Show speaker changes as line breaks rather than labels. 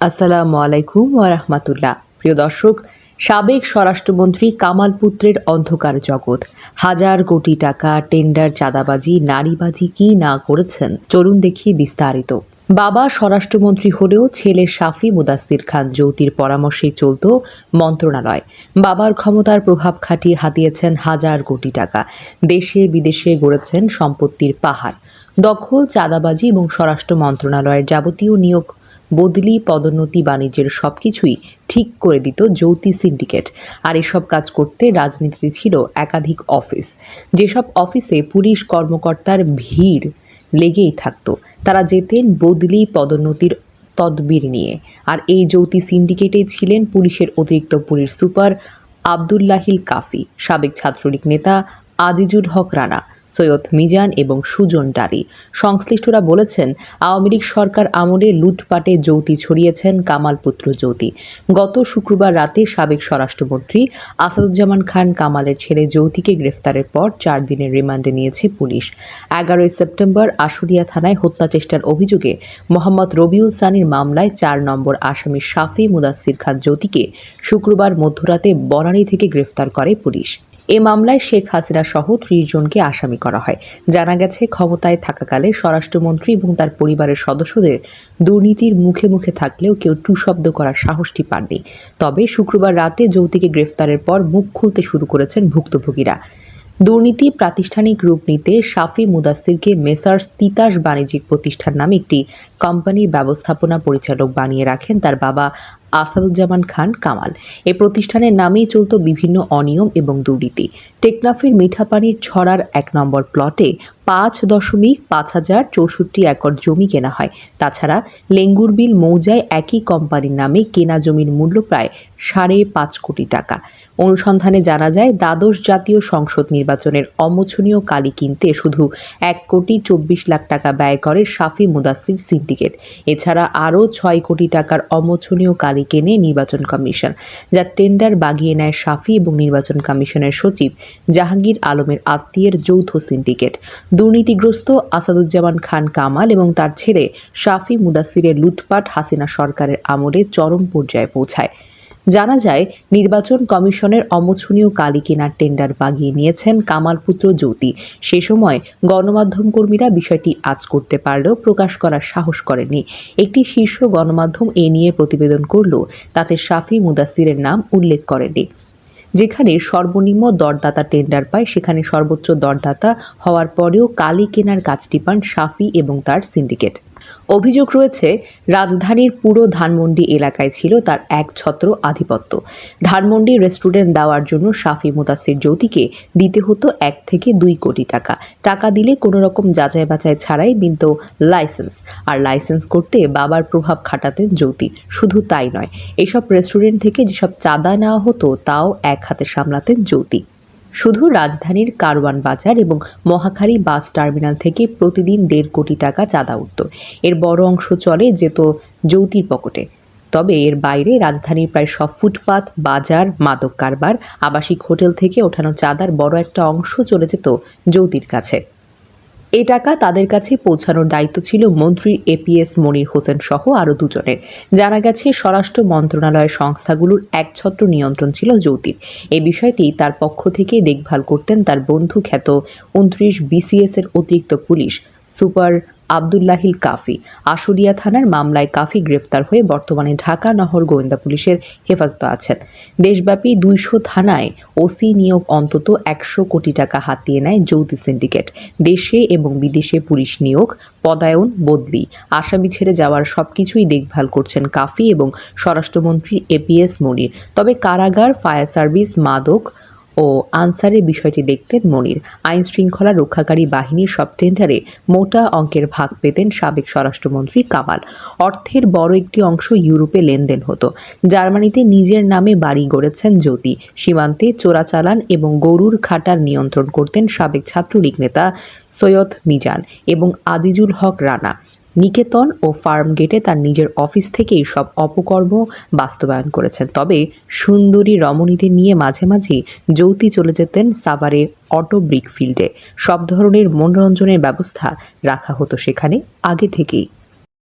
আসসালামু আলাইকুম ওয়ারহমাতুল্লাহ প্রিয় দর্শক, সাবেক স্বরাষ্ট্রমন্ত্রী কামাল পুত্রের অন্ধকার জগৎ। হাজার কোটি টাকা টেন্ডার চাঁদাবাজি, নারীবাজি কি না করেছেন? চলুন দেখি বিস্তারিত। বাবা স্বরাষ্ট্রমন্ত্রী হলেও ছেলে শাফি মুদাসির খান জ্যোতির পরামর্শেই চলত মন্ত্রণালয়। বাবার ক্ষমতার প্রভাব খাটিয়ে হাতিয়েছেন হাজার কোটি টাকা। দেশে বিদেশে গড়েছেন সম্পত্তির পাহাড়। দখল, চাঁদাবাজি এবং স্বরাষ্ট্র মন্ত্রণালয়ের যাবতীয় নিয়োগ বদলি, পদোন্নতি, বাণিজ্যের সব কিছুই ঠিক করে দিত যৌতি সিন্ডিকেট। আর এসব কাজ করতে রাজনীতিতে ছিল একাধিক অফিস। যেসব অফিসে পুলিশ কর্মকর্তার ভিড় লেগেই থাকতো, তারা যেতেন বদলি, পদোন্নতির তদবির নিয়ে। আর এই যৌতি সিন্ডিকেটে ছিলেন পুলিশের অতিরিক্ত পুলিশ সুপার আবদুল্লাহিল কাফি, সাবেক ছাত্রলীগ নেতা আজিজুল হক রানা সৈয়দ মিজান এবং সুজন ডালি সংশ্লিষ্টরা বলেছেন, আওয়ামী লীগ সরকার আমলে লুটপাটে যৌতি ছড়িয়েছেন কামাল পুত্র জ্যোতি গত শুক্রবার রাতে সাবেক স্বরাষ্ট্রমন্ত্রী আসাদুজ্জামান খান কামালের ছেলে জ্যোতিকে গ্রেফতারের পর চার দিনের রিমান্ডে নিয়েছে পুলিশ। এগারোই সেপ্টেম্বর আশুলিয়া থানায় হত্যা চেষ্টার অভিযোগে মোহাম্মদ রবিউল সানির মামলায় চার নম্বর আসামি শাফি মুদাসির খান জ্যোতিকে শুক্রবার মধ্যরাতে বনানী থেকে গ্রেফতার করে পুলিশ। এ মামলায় শেখ হাসিনা সহ ত্রিশ জনকে আসামি করা হয়। জানা গেছে, ক্ষমতায় থাকাকালে স্বরাষ্ট্রমন্ত্রী এবং তার পরিবারের সদস্যদের দুর্নীতির মুখে মুখে থাকলেও কেউ টু শব্দ করার সাহসটি পাননি। তবে শুক্রবার রাতে যৌতিকে গ্রেফতারের পর মুখ খুলতে শুরু করেছেন ভুক্তভোগীরা। দুর্নীতি প্রাতিষ্ঠানিক রূপ নিতে শাফি মুদাসিরকে মেসার্স তিতাস বাণিজ্যিক প্রতিষ্ঠান নামে একটি কোম্পানির ব্যবস্থাপনা পরিচালক বানিয়ে রাখেন তার বাবা আসাদুজ্জামান খান কামাল। এ প্রতিষ্ঠানের নামেই চলত বিভিন্ন অনিয়ম এবং দুর্নীতি। টেকনাফের মিঠাপানির ছড়ার এক নম্বর প্লটে পাঁচ দশমিক পাঁচ হাজার চৌষট্টি একর জমি কেনা হয়। তাছাড়া লেঙ্গুরবিল মৌজায় একই কোম্পানির নামে কেনা জমির মূল্য প্রায় সাড়ে পাঁচ কোটি টাকা। অনুসন্ধানে জানা যায়, দ্বাদশ জাতীয় সংসদ নির্বাচনের অমোছনীয় কালি কিনতে শুধু এক কোটি চব্বিশ লাখ টাকা ব্যয় করে শাফি মুদাসির সিন্ডিকেট। এছাড়া আরও ছয় কোটি টাকার অমোছনীয় কালি কেনে নির্বাচন কমিশন, যা টেন্ডার বাগিয়ে নেয় সাফি এবং নির্বাচন কমিশনের সচিব জাহাঙ্গীর আলমের আত্মীয়ের যৌথ সিন্ডিকেট। দুর্নীতিগ্রস্ত আসাদুজ্জামান খান কামাল এবং তার ছেলে সাফি মুদাসিরের লুটপাট হাসিনা সরকারের আমলে চরম পর্যায়ে পৌঁছায়। জানা যায়, নির্বাচন কমিশনের অমোছনীয় কালি কেনার টেন্ডার বাগিয়ে নিয়েছেন কামালপুত্র জ্যোতি। সে সময় গণমাধ্যম কর্মীরা বিষয়টি আজ করতে পারলেও প্রকাশ করার সাহস করেনি একটি শীর্ষ গণমাধ্যম এ নিয়ে প্রতিবেদন করলেও তাতে শাফি মুদাসিরের নাম উল্লেখ করেনি যেখানে সর্বনিম্ন দরদাতা টেন্ডার পায়, সেখানে সর্বোচ্চ দরদাতা হওয়ার পরেও কালি কেনার কাজটি পান শাফি এবং তার সিন্ডিকেট। অভিযোগ রয়েছে, রাজধানীর পুরো ধানমন্ডি এলাকায় ছিল তার এক ছত্র আধিপত্য। ধানমন্ডি রেস্টুরেন্ট দেওয়ার জন্য শাফি মুতাসির জ্যোতিকে দিতে হতো এক থেকে দুই কোটি টাকা। টাকা দিলে কোনো রকম যাচাই বাছাই ছাড়াই মিলত লাইসেন্স, আর লাইসেন্স করতে বাবার প্রভাব খাটাতেন জ্যোতি। শুধু তাই নয়, এসব রেস্টুরেন্ট থেকে যেসব চাঁদা নেওয়া হতো, তাও এক হাতে সামলাতেন জ্যোতি। শুধু রাজধানীর কারওয়ান বাজার এবং মহাখালী বাস টার্মিনাল থেকে প্রতিদিন দেড় কোটি টাকা চাঁদা উঠত। এর বড় অংশ চলে যেত যৌতির পকেটে। তবে এর বাইরে রাজধানীর প্রায় সব ফুটপাত, বাজার, মাদক কারবার, আবাসিক হোটেল থেকে ওঠানো চাঁদার বড় একটা অংশ চলে যেত যৌতির কাছে। এ টাকা তাদের কাছে পৌঁছানোর দায়িত্ব ছিল মন্ত্রী এপিএস মনির হোসেন সহ আরও দুজনের। জানা গেছে, স্বরাষ্ট্র মন্ত্রণালয়ের সংস্থাগুলোর একছত্র নিয়ন্ত্রণ ছিল জ্যোতির এ বিষয়টি তার পক্ষ থেকে দেখভাল করতেন তার বন্ধু খ্যাত উনত্রিশ বিসিএস এর অতিরিক্ত পুলিশ, সুপার আবদুল্লাহিল কাফি। আশুলিয়া থানার মামলায় কাফি গ্রেফতার হয়ে বর্তমানে ঢাকা নহর গোয়েন্দা পুলিশের হেফাজতে আছেন। দেশব্যাপী দুইশো থানায় ওসি নিয়োগ অন্তত একশো কোটি টাকা হাতিয়ে নেয় যৌথ সিন্ডিকেট। দেশে এবং বিদেশে পুলিশ নিয়োগ, পদায়ন, বদলি, আসামি ছেড়ে যাওয়ার সবকিছুই দেখভাল করছেন কাফি এবং স্বরাষ্ট্রমন্ত্রী এপিএস মনির। তবে কারাগার, ফায়ার সার্ভিস, মাদক ও আনসারের বিষয়টি দেখতেন মনির। আইন শৃঙ্খলা রক্ষাকারী বাহিনীর সব টেন্ডারে মোটা অঙ্কের ভাগ পেতেন সাবেক স্বরাষ্ট্রমন্ত্রী কামাল। অর্থের বড় একটি অংশ ইউরোপে লেনদেন হতো। জার্মানিতে নিজের নামে বাড়ি গড়েছেন জ্যোতি। সীমান্তে চোরাচালান এবং গরুর খাটার নিয়ন্ত্রণ করতেন সাবেক ছাত্রলীগ নেতা সৈয়দ মিজান এবং আজিজুল হক রানা। নিকেতন ও ফার্ম গেটে তার নিজের অফিস থেকেই সব অপকর্ম বাস্তবায়ন করেছেন। তবে সুন্দরী রমণীদের নিয়ে মাঝে মাঝে যৌতি চলে যেতেন সাভারে অটো ব্রিক ফিল্ডে সব ধরনের মনোরঞ্জনের ব্যবস্থা রাখা হতো সেখানে আগে থেকেই।